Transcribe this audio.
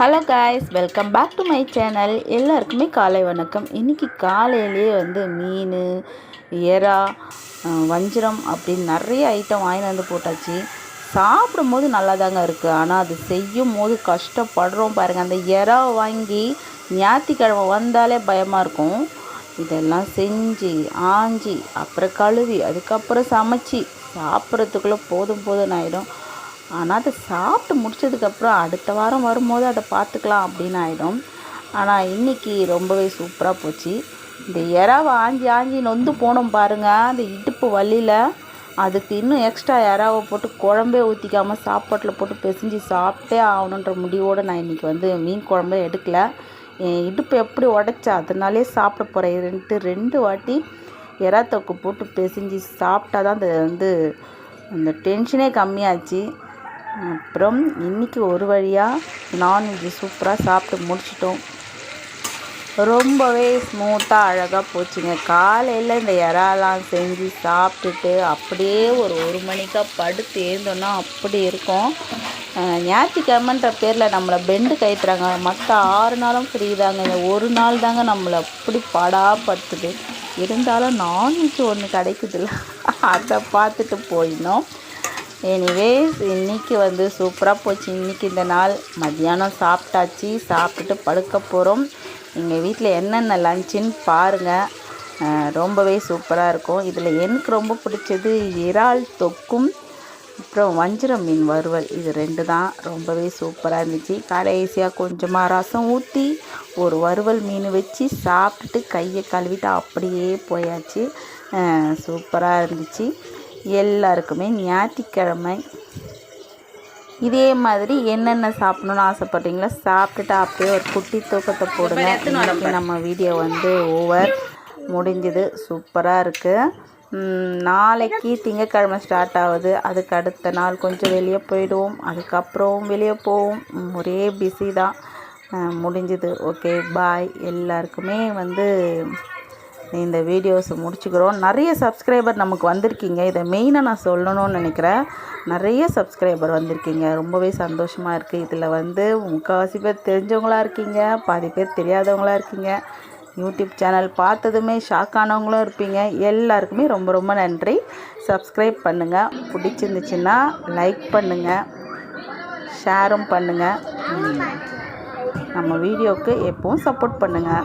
Hello guys welcome back to my channel எல்லாருக்குமே காலை வணக்கம். இன்றைக்கி காலையிலேயே வந்து மீன் எறா வஞ்சிரம் அப்படின்னு நிறைய ஐட்டம் வாங்கிட்டு வந்து போட்டாச்சு. சாப்பிடும்போது நல்லா தாங்க இருக்குது ஆனால் அது செய்யும் போது கஷ்டப்படுறோம் பாருங்கள் அந்த எறா வாங்கி ஞாயிற்றுக்கிழமை வந்தாலே பயமாக இருக்கும். இதெல்லாம் செஞ்சு ஆஞ்சி அப்புறம் கழுவி அதுக்கப்புறம் சமைச்சி சாப்பிட்றதுக்குள்ளே போதும் போதும்னு ஆகிடும் ஆனால் அதை சாப்பிட்டு முடிச்சதுக்கப்புறம் அடுத்த வாரம் வரும்போது அதை பார்த்துக்கலாம் அப்படின்னு ஆகிடும் ஆனால் இன்றைக்கி ரொம்பவே சூப்பராக போச்சு. இந்த இறாவை ஆஞ்சி ஆஞ்சி நொந்து போனோம் பாருங்கள் அந்த இடுப்பு வலியில் அதுக்கு இன்னும் எக்ஸ்ட்ரா இறாவை போட்டு குழம்பே ஊற்றிக்காமல் சாப்பாட்டில் போட்டு பிசைஞ்சு சாப்பிட்டே ஆகணுன்ற முடிவோடு நான் இன்றைக்கி வந்து மீன் குழம்பே எடுக்கல. என் இடுப்பு எப்படி உடைச்சா அதனாலே சாப்பிட போகிறேன் ரெண்டு ரெண்டு வாட்டி இறா தொக்கு போட்டு பிசைஞ்சு சாப்பிட்டா தான் அந்த வந்து அந்த டென்ஷனே கம்மியாச்சு. அப்புறம் இன்றைக்கி ஒரு வழியாக நான்வெஜ் சூப்பராக சாப்பிட்டு முடிச்சிட்டோம். ரொம்பவே ஸ்மூத்தாக அழகாக போச்சுங்க. காலையில் இந்த இறாலாம் செஞ்சு சாப்பிட்டுட்டு அப்படியே ஒரு ஒரு மணிக்கா படுத்து எழுந்தோன்னா அப்படி இருக்கும். ஞாயிற்றுக்கிழமன்ற பேரில் நம்மளை பெண்டு கயிற்றுறாங்க மற்ற ஆறு நாளும் ஃப்ரீ தாங்க. இந்த ஒரு நாள் தாங்க நம்மளை அப்படி படாப்படுத்துது. இருந்தாலும் நான்வெஜ் ஒன்று கிடைக்குதுல்ல? அதை பார்த்துட்டு போயிடணும். எனிவேஸ் இன்றைக்கி வந்து சூப்பராக போச்சு. இன்றைக்கி இந்த நாள். மத்தியானம் சாப்பிட்டாச்சு. சாப்பிட்டுட்டு படுக்க போகிறோம் எங்கள் வீட்டில் என்னென்ன லஞ்சுன்னு பாருங்கள் ரொம்பவே சூப்பராக இருக்கும். இதில் எனக்கு ரொம்ப பிடிச்சது இறால் தொக்கும் அப்புறம் வஞ்சிரம் மீன் வறுவல். இது ரெண்டு தான். ரொம்பவே சூப்பராக இருந்துச்சு. கடைசியாக கொஞ்சமாக ரசம் ஊற்றி ஒரு வறுவல் மீன் வச்சு சாப்பிட்டுட்டு கையை கழுவிட்டு அப்படியே போயாச்சு. சூப்பராக இருந்துச்சு. எல்லாருக்குமே ஞாயிற்றுக்கிழமை. இதே மாதிரி என்னென்ன சாப்பிடணும்னு ஆசைப்பட்டீங்களோ சாப்பிட்டுட்டு அப்படியே ஒரு குட்டி தூக்கத்தை போடுங்க. இன்னைக்கு நம்ம வீடியோ வந்து ஓவர். முடிஞ்சுது. சூப்பராக இருக்குது நாளைக்கு திங்கக்கிழமை ஸ்டார்ட் ஆகுது. அதுக்கு அடுத்த நாள் கொஞ்சம் வெளியே போயிடுவோம். அதுக்கப்புறம் வெளியே போவோம். ஒரே பிஸி தான். முடிஞ்சுது. ஓகே பாய் எல்லாருக்குமே வந்து இந்த வீடியோஸை முடிச்சுக்கிறோம். நிறைய சப்ஸ்கிரைபர் நமக்கு வந்திருக்கீங்க. இதை மெயினாக நான் சொல்லணும்னு நினைக்கிறேன். நிறைய சப்ஸ்கிரைபர் வந்திருக்கீங்க. ரொம்பவே சந்தோஷமாக இருக்குது இதில் வந்து முக்கால்வாசி பேர் தெரிஞ்சவங்களா இருக்கீங்க. பாதி பேர் தெரியாதவங்களா இருக்கீங்க. யூடியூப் சேனல் பார்த்ததுமே ஷாக் ஆனவங்களும் இருப்பீங்க. எல்லாருக்குமே ரொம்ப ரொம்ப நன்றி. சப்ஸ்கிரைப் பண்ணுங்கள் பிடிச்சிருந்துச்சுன்னா லைக் பண்ணுங்கள் ஷேரும் பண்ணுங்கள் நம்ம வீடியோவுக்கு எப்பவும் சப்போர்ட் பண்ணுங்கள்